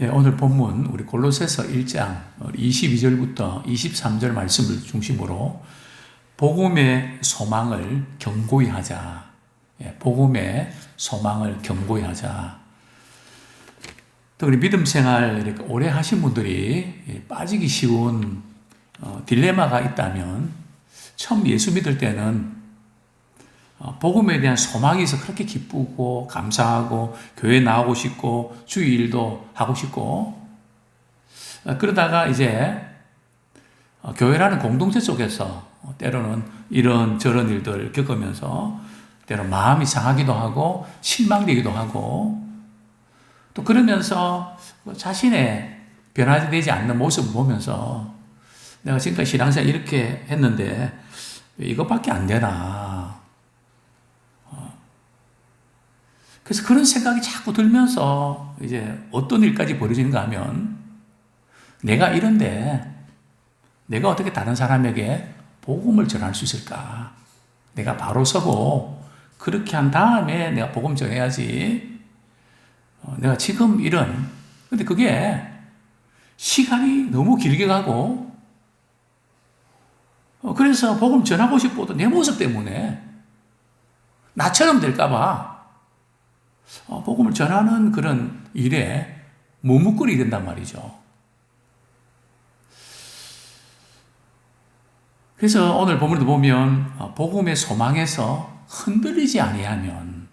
예, 오늘 본문 우리 골로새서 1장 22절부터 23절 말씀을 중심으로 복음의 소망을 견고히 하자. 예, 복음의 소망을 견고히 하자. 또 우리 믿음 생활 이렇게 오래 하신 분들이 예, 빠지기 쉬운 어, 딜레마가 있다면 처음 예수 믿을 때는 어, 복음에 대한 소망이 있어 그렇게 기쁘고 감사하고 교회 나오고 싶고 주일도 하고 싶고. 어, 그러다가 이제 어, 교회라는 공동체 속에서 때로는 이런 저런 일들 겪으면서 때로 마음이 상하기도 하고 실망되기도 하고. 또 그러면서 뭐 자신의 변화되지 않는 모습을 보면서 내가 지금까지 신앙생활 이렇게 했는데 왜 이것밖에 안 되나 그래서 그런 생각이 자꾸 들면서 이제 어떤 일까지 벌어지는가 하면 내가 이런데 내가 어떻게 다른 사람에게 복음을 전할 수 있을까? 내가 바로 서고 그렇게 한 다음에 내가 복음 전해야지. 어, 내가 지금 이런 근데 그게 시간이 너무 길게 가고 어, 그래서 복음 전하고 싶어도 내 모습 때문에 나처럼 될까봐 어, 복음을 전하는 그런 일에 머뭇거리게 된단 말이죠. 그래서 오늘 본문도 보면 어, 복음의 소망에서 흔들리지 아니하면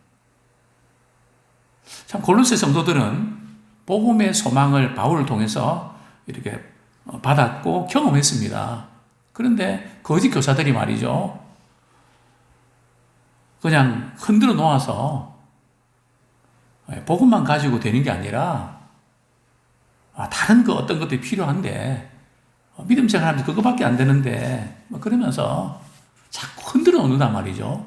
참 골로새 성도들은 복음의 소망을 바울을 통해서 이렇게 어, 받았고 경험했습니다. 그런데 거짓 교사들이 말이죠. 그냥 흔들어 놓아서 예, 복음만 가지고 되는 게 아니라 아, 다른 그 어떤 것들이 필요한데 어, 믿음 생활하면서 그거밖에 안 되는데 뭐 그러면서 자꾸 흔들어 놓는단 말이죠.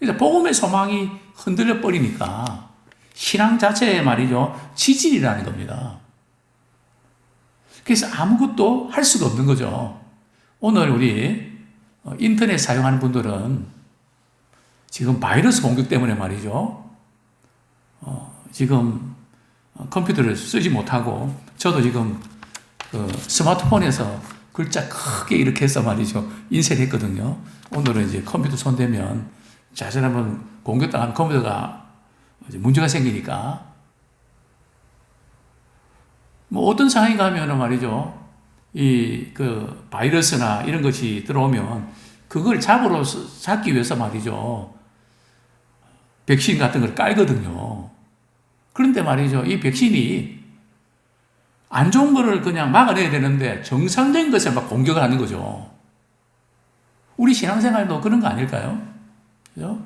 그래서 복음의 소망이 흔들려 버리니까 신앙 자체에 말이죠 지질이라는 겁니다. 그래서 아무것도 할 수가 없는 거죠. 오늘 우리 어, 인터넷 사용하는 분들은 지금 바이러스 공격 때문에 말이죠. 지금 컴퓨터를 쓰지 못하고 저도 지금 그 스마트폰에서 글자 크게 이렇게 해서 말이죠 인쇄를 했거든요. 오늘은 이제 컴퓨터 손대면 자세히 한번 공격당한 컴퓨터가 문제가 생기니까 뭐 어떤 상황이 가면은 말이죠 이 그 바이러스나 이런 것이 들어오면 그걸 잡으러 잡기 위해서 말이죠 백신 같은 걸 깔거든요. 그런데 말이죠. 이 백신이 안 좋은 거를 그냥 막아내야 되는데 정상적인 것을 막 공격을 하는 거죠. 우리 신앙생활도 그런 거 아닐까요? 그죠?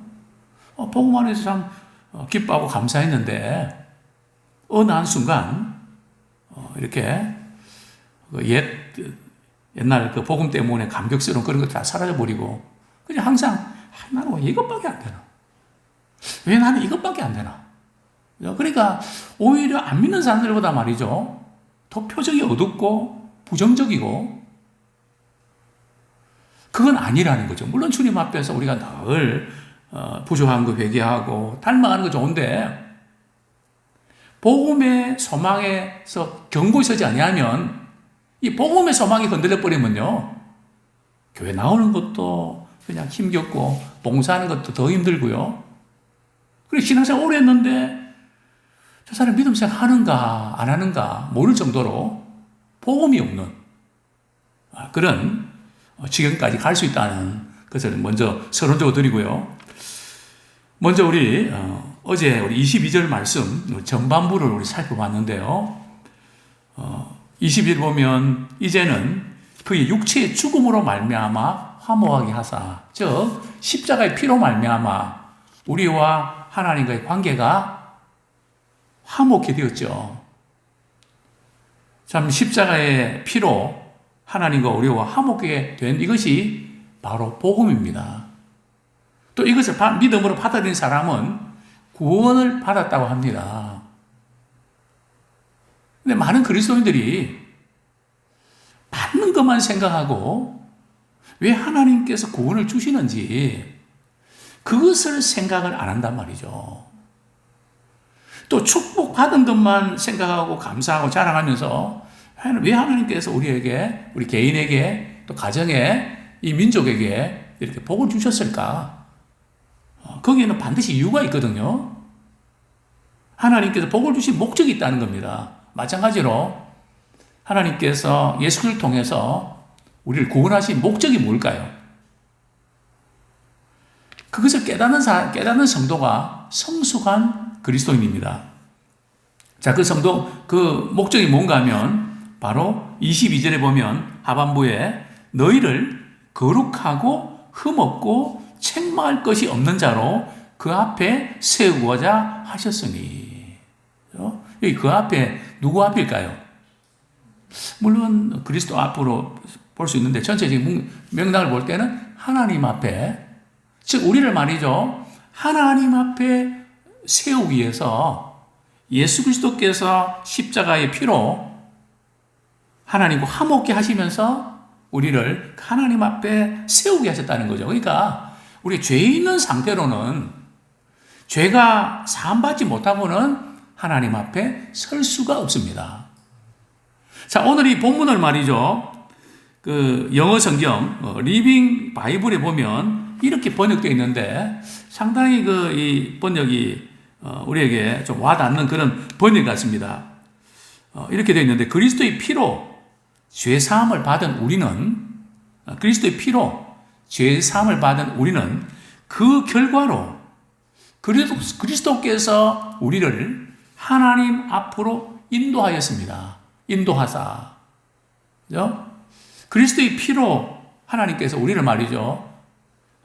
어, 복음 안에서 참 어, 기뻐하고 감사했는데 어느 한순간 어, 이렇게 그 옛 옛날 그 복음 때문에 감격스러운 그런 것 다 사라져 버리고 그냥 항상 아, 나는 왜 이것밖에 안 되나? 왜 나는 이것밖에 안 되나? 그러니까 오히려 안 믿는 사람들보다 말이죠. 더 표정이 어둡고 부정적이고 그건 아니라는 거죠. 물론 주님 앞에서 우리가 늘 어, 부족한 거 회개하고 닮아가는 거 좋은데 복음의 소망에서 경고히 서지 아니하면 이 복음의 소망이 흔들려 버리면요. 교회 나오는 것도 그냥 힘겹고 봉사하는 것도 더 힘들고요. 그리고 신앙생활 오래 했는데 저 사람 믿음 생활 하는가 안 하는가 모를 정도로 복음이 없는 아, 그런 지경까지 갈 수 있다는 것을 먼저 서론적으로 드리고요. 먼저 우리 어, 어제 우리 22절 말씀 전반부를 우리 살펴봤는데요. 어, 22절 보면 이제는 그의 육체의 죽음으로 말미암아 화목하게 하사 즉 십자가의 피로 말미암아 우리와 하나님과의 관계가 화목해 되었죠. 참 십자가의 피로 하나님과 우리와 화목하게 된 이것이 바로 복음입니다. 또 이것을 믿음으로 받아들인 사람은 구원을 받았다고 합니다. 근데 많은 그리스도인들이 받는 것만 생각하고 왜 하나님께서 구원을 주시는지 그것을 생각을 안 한단 말이죠. 또 축복받은 것만 생각하고 감사하고 자랑하면서 왜 하나님께서 우리에게, 우리 개인에게, 또 가정에, 이 민족에게 이렇게 복을 주셨을까? 어, 거기에는 반드시 이유가 있거든요. 하나님께서 복을 주신 목적이 있다는 겁니다. 마찬가지로 하나님께서 예수 를 통해서 우리를 구원하신 목적이 뭘까요? 그것을 깨닫는 사, 깨닫는 성도가 성숙한 그리스도인입니다. 자, 그 성도, 그 목적이 뭔가 하면 바로 22절에 보면 하반부에 너희를 거룩하고 흠없고 책망할 것이 없는 자로 그 앞에 세우고자 하셨으니. 여기 그 앞에 누구 앞일까요? 물론 그리스도 앞으로 볼 수 있는데 전체적인 명당을 볼 때는 하나님 앞에 즉 우리를 말이죠. 하나님 앞에 세우기 위해서 예수 그리스도께서 십자가의 피로 하나님과 화목게 하시면서 우리를 하나님 앞에 세우게 하셨다는 거죠. 그러니까 우리 죄 있는 상태로는 죄가 사함받지 못하고는 하나님 앞에 설 수가 없습니다. 자, 오늘 이 본문을 말이죠. 그 영어 성경, 어, 리빙 바이블에 보면 이렇게 번역되어 있는데 상당히 그 이 번역이 어, 우리에게 좀 와닿는 그런 번역 같습니다. 어, 이렇게 되어 있는데 그리스도의 피로 죄 사함을 받은 우리는 그리스도의 피로 죄 사함을 받은 우리는 그 결과로 그리스도께서 우리를 하나님 앞으로 인도하였습니다. 인도하사. 그죠? 그리스도의 피로 하나님께서 우리를 말이죠.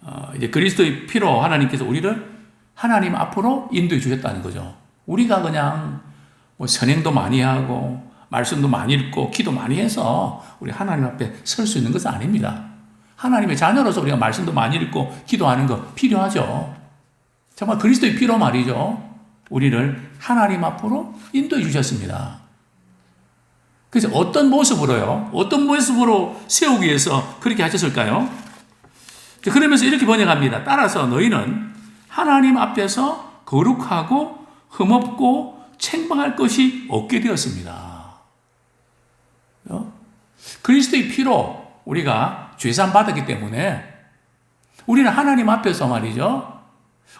어, 이제 그리스도의 피로 하나님께서 우리를 하나님 앞으로 인도해 주셨다는 거죠. 우리가 그냥 뭐 선행도 많이 하고 말씀도 많이 읽고 기도 많이 해서 우리 하나님 앞에 설 수 있는 것은 아닙니다. 하나님의 자녀로서 우리가 말씀도 많이 읽고 기도하는 거 필요하죠. 정말 그리스도의 피로 말이죠. 우리를 하나님 앞으로 인도해 주셨습니다. 그래서 어떤 모습으로요? 어떤 모습으로 세우기 위해서 그렇게 하셨을까요? 그러면서 이렇게 번역합니다. 따라서 너희는 하나님 앞에서 거룩하고 흠없고 책망할 것이 없게 되었습니다. 어? 그리스도의 피로 우리가 죄산 받았기 때문에 우리는 하나님 앞에서 말이죠.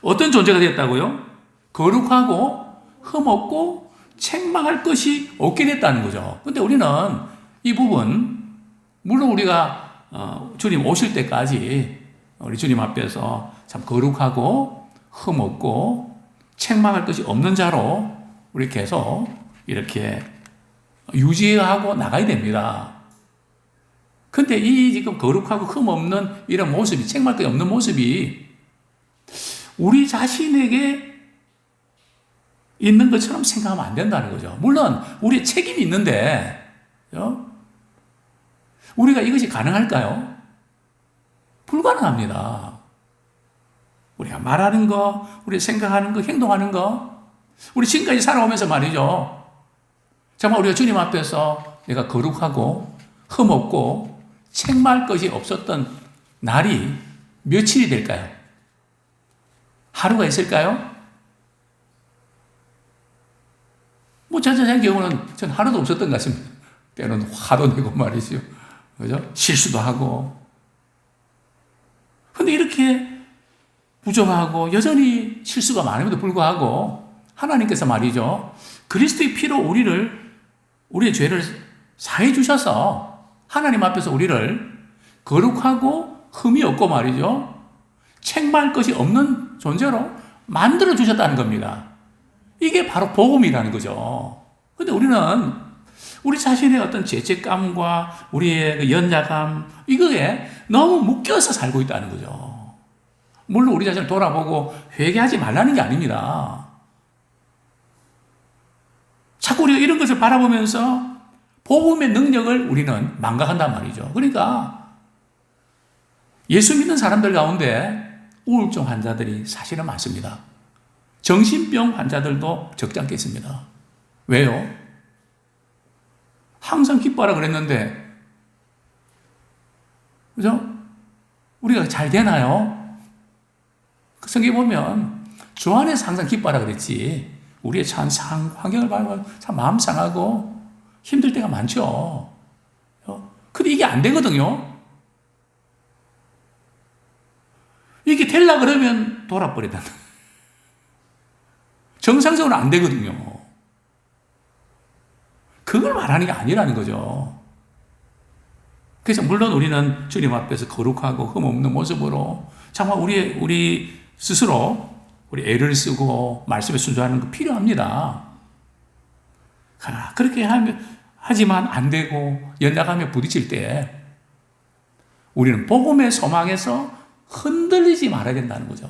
어떤 존재가 되었다고요? 거룩하고 흠없고 책망할 것이 없게 됐다는 거죠. 근데 우리는 이 부분, 물론 우리가 어, 주님 오실 때까지 우리 주님 앞에서 참 거룩하고 흠없고 책망할 것이 없는 자로 우리 계속 이렇게 유지하고 나가야 됩니다. 근데 이 지금 거룩하고 흠없는 이런 모습이, 책망할 것이 없는 모습이 우리 자신에게 있는 것처럼 생각하면 안 된다는 거죠. 물론 우리 책임이 있는데 어? 우리가 이것이 가능할까요? 불가능합니다. 우리가 말하는 거, 우리 생각하는 거, 행동하는 거, 우리 지금까지 살아오면서 말이죠. 정말 우리가 주님 앞에서 내가 거룩하고 흠없고 책말 것이 없었던 날이 며칠이 될까요? 하루가 있을까요? 뭐 전체적인 경우는 전 하나도 없었던 것 같습니다. 때로는 화도 내고 말이죠. 그죠? 실수도 하고. 근데 이렇게 부정하고 여전히 실수가 많음에도 불구하고 하나님께서 말이죠. 그리스도의 피로 우리를, 우리의 죄를 사해 주셔서 하나님 앞에서 우리를 거룩하고 흠이 없고 말이죠. 책망할 것이 없는 존재로 만들어 주셨다는 겁니다. 이게 바로 복음이라는 거죠. 근데 우리는 우리 자신의 어떤 죄책감과 우리의 그 연약함, 이거에 너무 묶여서 살고 있다는 거죠. 물론 우리 자신을 돌아보고 회개하지 말라는 게 아닙니다. 자꾸 우리가 이런 것을 바라보면서 복음의 능력을 우리는 망각한단 말이죠. 그러니까 예수 믿는 사람들 가운데 우울증 환자들이 사실은 많습니다. 정신병 환자들도 적지 않겠습니다. 왜요? 항상 기뻐하라 그랬는데, 그죠? 우리가 잘 되나요? 그 성경 보면 주 안에서 항상 기뻐하라 그랬지. 우리의 참 상, 환경을 봐면 참 마음 상하고 힘들 때가 많죠. 어? 근데 이게 안 되거든요. 이게 될라 그러면 돌아버린다. 정상적으로 안 되거든요. 그걸 말하는 게 아니라는 거죠. 그래서 물론 우리는 주님 앞에서 거룩하고 흠없는 모습으로 정말 우리 우리 스스로 우리 애를 쓰고 말씀에 순종하는 거 필요합니다. 그러나 그렇게 하면 하지만 안 되고 연약하며 부딪힐 때 우리는 복음의 소망에서 흔들리지 말아야 된다는 거죠.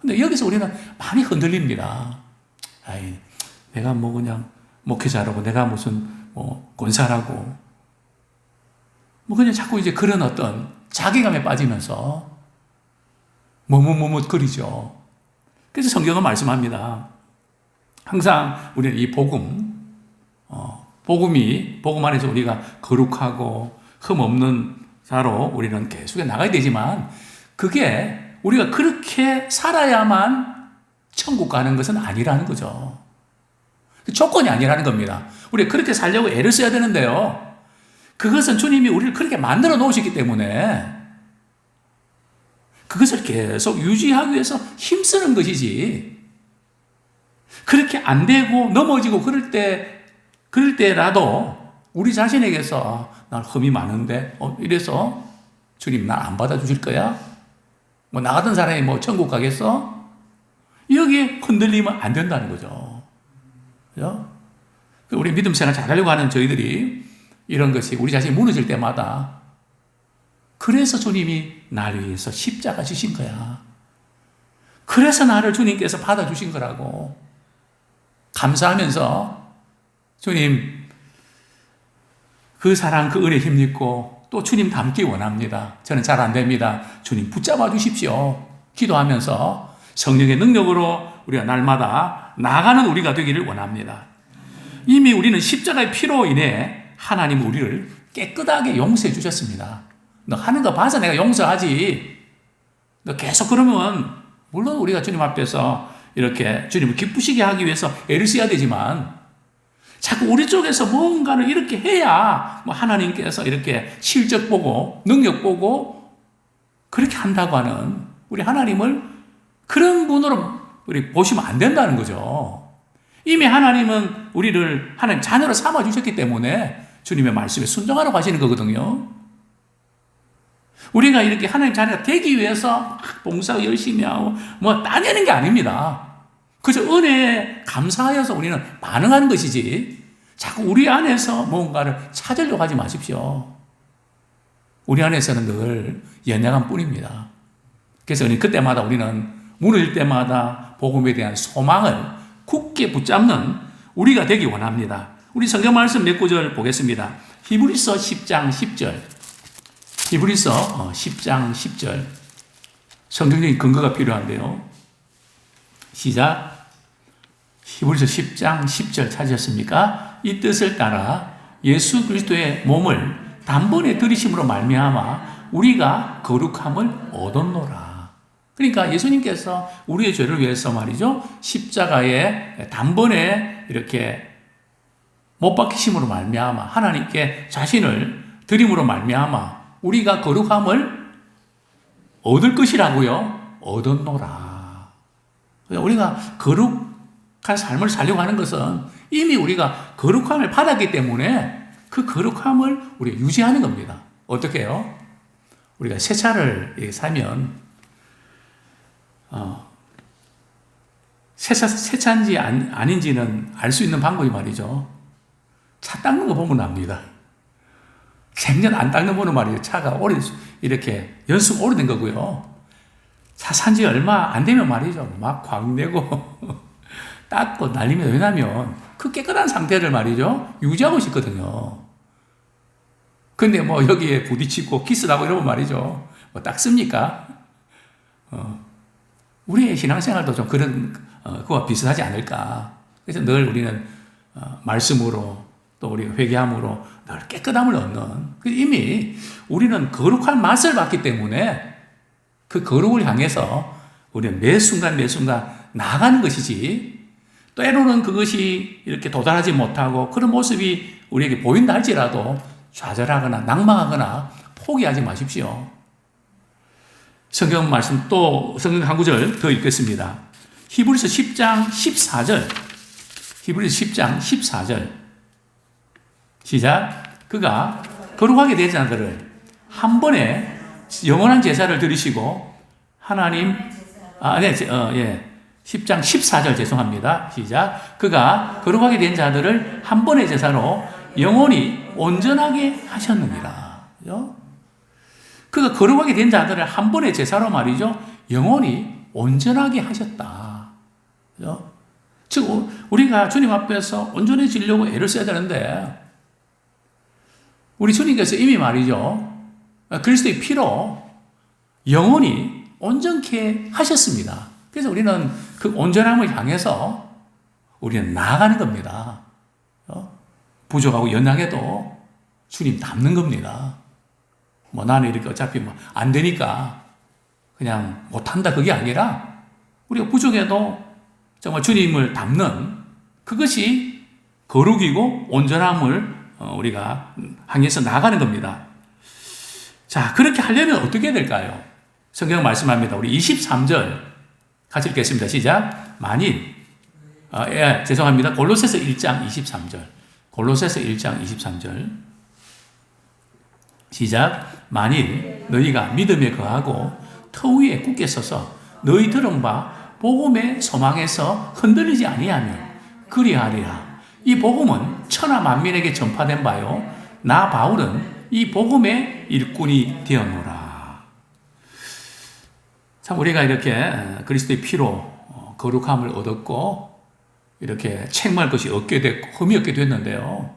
근데 여기서 우리는 많이 흔들립니다. 아이, 내가 뭐 그냥 목회자라고 내가 무슨 뭐 권사라고 뭐 그냥 자꾸 이제 그런 어떤 자괴감에 빠지면서 머뭇머뭇거리죠. 그래서 성경은 말씀합니다. 항상 우리는 이 복음, 어, 복음이 복음 안에서 우리가 거룩하고 흠 없는 자로 우리는 계속 나가야 되지만 그게 우리가 그렇게 살아야만 천국 가는 것은 아니라는 거죠. 조건이 아니라는 겁니다. 우리가 그렇게 살려고 애를 써야 되는데요. 그것은 주님이 우리를 그렇게 만들어 놓으셨기 때문에 그것을 계속 유지하기 위해서 힘쓰는 것이지. 그렇게 안 되고 넘어지고 그럴 때, 그럴 때라도 우리 자신에게서 난 흠이 많은데, 어, 이래서 주님 날 안 받아주실 거야? 뭐, 나 같은 사람이 뭐 천국 가겠어? 여기에 흔들리면 안 된다는 거죠. 그죠? 우리 믿음 생활 잘하려고 하는 저희들이 이런 것이 우리 자신이 무너질 때마다 그래서 주님이 날 위해서 십자가 지신 거야. 그래서 나를 주님께서 받아주신 거라고. 감사하면서 주님 그 사랑 그 은혜 힘입고 또 주님 닮기 원합니다. 저는 잘 안 됩니다. 주님 붙잡아 주십시오. 기도하면서 성령의 능력으로 우리가 날마다 나가는 우리가 되기를 원합니다. 이미 우리는 십자가의 피로 인해 하나님 우리를 깨끗하게 용서해 주셨습니다. 너 하는 거 봐서 내가 용서하지. 너 계속 그러면 물론 우리가 주님 앞에서 이렇게 주님을 기쁘시게 하기 위해서 애를 써야 되지만 자꾸 우리 쪽에서 뭔가를 이렇게 해야 뭐 하나님께서 이렇게 실적 보고 능력 보고 그렇게 한다고 하는 우리 하나님을 그런 분으로 우리 보시면 안 된다는 거죠. 이미 하나님은 우리를 하나님 자녀로 삼아 주셨기 때문에 주님의 말씀에 순종하라고 하시는 거거든요. 우리가 이렇게 하나님 자녀가 되기 위해서 봉사 열심히 하고 뭐 따내는 게 아닙니다. 그저 은혜에 감사하여서 우리는 반응하는 것이지 자꾸 우리 안에서 뭔가를 찾으려고 하지 마십시오. 우리 안에서는 늘 연약한 뿐입니다. 그래서 그때마다 우리는 무너질 때마다 복음에 대한 소망을 굳게 붙잡는 우리가 되기 원합니다. 우리 성경 말씀 몇 구절 보겠습니다. 히브리서 10장 10절. 히브리서 10장 어, 10절. 성경적인 근거가 필요한데요. 시작. 히브리서 10장 10절 찾으셨습니까? 이 뜻을 따라 예수 그리스도의 몸을 단번에 들이심으로 말미암아 우리가 거룩함을 얻었노라. 그러니까 예수님께서 우리의 죄를 위해서 말이죠. 십자가에 단번에 이렇게 못 박히심으로 말미암아 하나님께 자신을 드림으로 말미암아 우리가 거룩함을 얻을 것이라고요. 얻었노라. 우리가 거룩한 삶을 살려고 하는 것은 이미 우리가 거룩함을 받았기 때문에 그 거룩함을 우리가 유지하는 겁니다. 어떻게 요 우리가 새 차를 사면 어, 새, 차, 새 차인지 아닌지는 알 수 있는 방법이 말이죠. 차 닦는 거 보면 압니다. 생전 안 닦는 분은 말이에요. 차가 오래, 이렇게 연습 오래된 거고요. 차 산 지 얼마 안 되면 말이죠. 막 광내고, 닦고 난리면 왜냐면 그 깨끗한 상태를 말이죠. 유지하고 싶거든요. 근데 뭐 여기에 부딪히고 키스하고 이러면 말이죠. 뭐 닦습니까? 어, 우리의 신앙생활도 좀 그런, 어, 그와 비슷하지 않을까. 그래서 늘 우리는 어, 말씀으로 또 우리가 회개함으로 늘 깨끗함을 얻는 그 이미 우리는 거룩한 맛을 봤기 때문에 그 거룩을 향해서 우리는 매 순간 매 순간 나가는 것이지 때로는 그것이 이렇게 도달하지 못하고 그런 모습이 우리에게 보인다 할지라도 좌절하거나 낭망하거나 포기하지 마십시오. 성경 말씀 또 성경 한 구절 더 읽겠습니다. 히브리서 10장 14절. 히브리서 10장 14절. 시작. 그가 거룩하게 된 자들을 한 번에 영원한 제사를 드리시고 하나님 아, 네, 어, 예. 10장 14절 죄송합니다. 시작. 그가 거룩하게 된 자들을 한 번의 제사로 영원히 온전하게 하셨느니라. 그죠? 그가 거룩하게 된 자들을 한 번의 제사로 말이죠. 영원히 온전하게 하셨다. 그죠? 즉, 우리가 주님 앞에서 온전해지려고 애를 써야 되는데, 우리 주님께서 이미 말이죠. 그리스도의 피로 영원히 온전케 하셨습니다. 그래서 우리는 그 온전함을 향해서 우리는 나아가는 겁니다. 어? 부족하고 연약해도 주님 닮는 겁니다. 뭐 나는 이렇게 어차피 뭐 안 되니까 그냥 못한다 그게 아니라 우리가 부족해도 정말 주님을 닮는 그것이 거룩이고 온전함을 어, 우리가 향해서 나가는 겁니다. 자, 그렇게 하려면 어떻게 될까요? 성경 말씀합니다. 우리 23절 같이 읽겠습니다. 시작. 만일, 아, 예, 죄송합니다. 골로새서 1장 23절. 골로새서 1장 23절. 시작. 만일 너희가 믿음에 거하고 터 위에 굳게 서서 너희 들은 바 복음의 소망에서 흔들리지 아니하면 그리하리라. 이 복음은 천하 만민에게 전파된 바요. 나 바울은 이 복음의 일꾼이 되었노라. 참 우리가 이렇게 그리스도의 피로 어, 거룩함을 얻었고 이렇게 책망할 것이 없게 됐고 흠이 없게 됐는데요.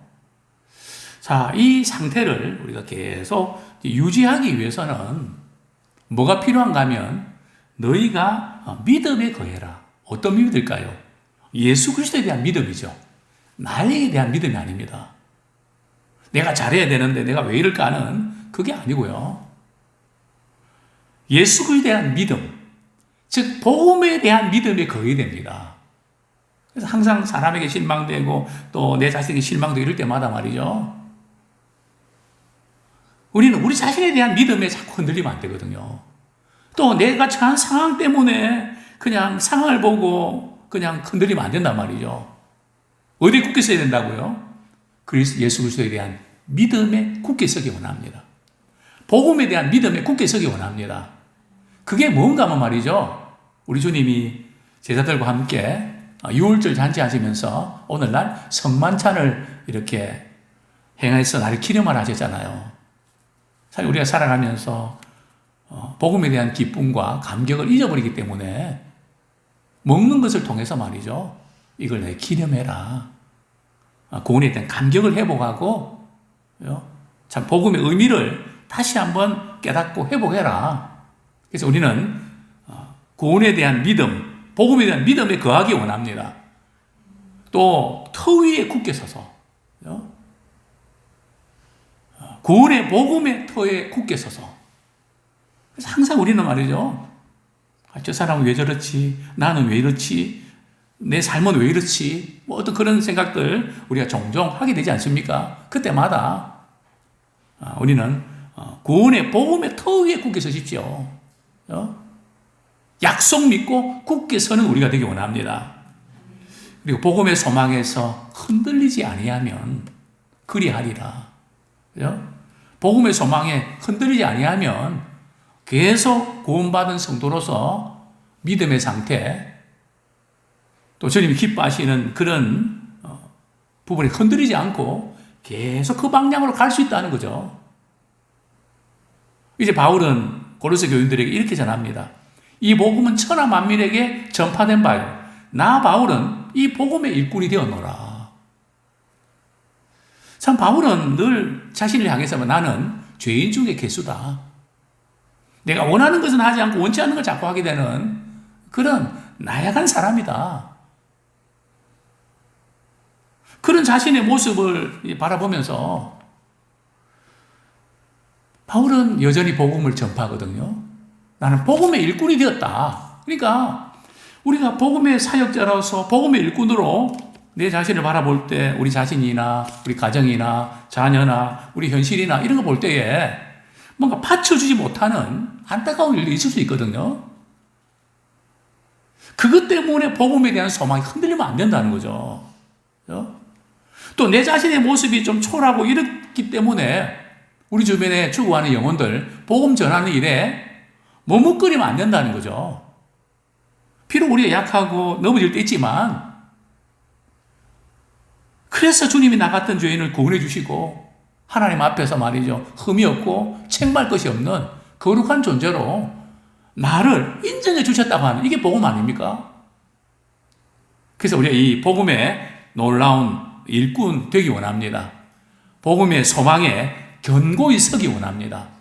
자, 이 상태를 우리가 계속 유지하기 위해서는 뭐가 필요한가 하면 너희가 어, 믿음에 거해라. 어떤 믿음일까요? 예수 그리스도에 대한 믿음이죠. 나에 대한 믿음이 아닙니다. 내가 잘해야 되는데 내가 왜 이럴까 하는 그게 아니고요. 예수 그리스도에 대한 믿음, 즉 복음에 대한 믿음이 거의 됩니다. 그래서 항상 사람에게 실망되고 또 내 자신에게 실망되고 이럴 때마다 말이죠. 우리는 우리 자신에 대한 믿음에 자꾸 흔들리면 안 되거든요. 또 내가 처한 상황 때문에 그냥 상황을 보고 그냥 흔들리면 안 된단 말이죠. 어디에 굳게 서야 된다고요? 그리스 예수 그리스도에 대한 믿음에 굳게 서기 원합니다. 복음에 대한 믿음에 굳게 서기 원합니다. 그게 뭔가 하면 말이죠. 우리 주님이 제자들과 함께 유월절 잔치하시면서 오늘날 성만찬을 이렇게 행해서 나를 기념하라 하셨잖아요. 사실 우리가 살아가면서 어, 복음에 대한 기쁨과 감격을 잊어버리기 때문에 먹는 것을 통해서 말이죠. 이걸 내 기념해라. 고은에 아, 대한 감격을 회복하고 참 복음의 의미를 다시 한번 깨닫고 회복해라. 그래서 우리는 어, 대한 믿음, 복음에 대한 믿음에 거하기 원합니다. 또 터 위에 굳게 서서 구원의 복음의 터에 굳게 서서 그래서 항상 우리는 말이죠. 아, 저 사람은 왜 저렇지? 나는 왜 이렇지? 내 삶은 왜 이렇지? 뭐 어떤 그런 생각들 우리가 종종 하게 되지 않습니까? 그때마다 아, 우리는 어, 구원의 복음의 터 위에 굳게 서십시오. 어? 약속 믿고 굳게 서는 우리가 되기 원합니다. 그리고 복음의 소망에서 흔들리지 아니하면 그리하리라. 복음의 소망에 흔들리지 아니하면 계속 구원받은 성도로서 믿음의 상태, 또 주님이 기뻐하시는 그런 어, 부분이 흔들리지 않고 계속 그 방향으로 갈 수 있다는 거죠. 이제 바울은 고로새 교인들에게 이렇게 전합니다. 이 복음은 천하 만민에게 전파된 바요. 나 바울은 이 복음의 일꾼이 되었노라. 참 바울은 늘 자신을 향해서 나는 죄인 중에 개수다. 내가 원하는 것은 하지 않고 원치 않는 걸 자꾸 하게 되는 그런 나약한 사람이다. 그런 자신의 모습을 바라보면서 바울은 여전히 복음을 전파하거든요. 나는 복음의 일꾼이 되었다. 그러니까 우리가 복음의 사역자로서 복음의 일꾼으로 내 자신을 바라볼 때 우리 자신이나 우리 가정이나 자녀나 우리 현실이나 이런 거 볼 때에 뭔가 받쳐주지 못하는 안타까운 일이 있을 수 있거든요. 그것 때문에 복음에 대한 소망이 흔들리면 안 된다는 거죠. 또 내 자신의 모습이 좀 초라하고 이렇기 때문에 우리 주변에 추구하는 영혼들 복음 전하는 일에 머뭇거리면 안 된다는 거죠. 비록 우리가 약하고 넘어질 때 있지만 그래서 주님이 나 같은 죄인을 구원해 주시고 하나님 앞에서 말이죠. 흠이 없고 책말 것이 없는 거룩한 존재로 나를 인정해 주셨다고 하는 이게 복음 아닙니까? 그래서 우리가 이 복음의 놀라운 일꾼 되기 원합니다. 복음의 소망에 견고히 서기 원합니다.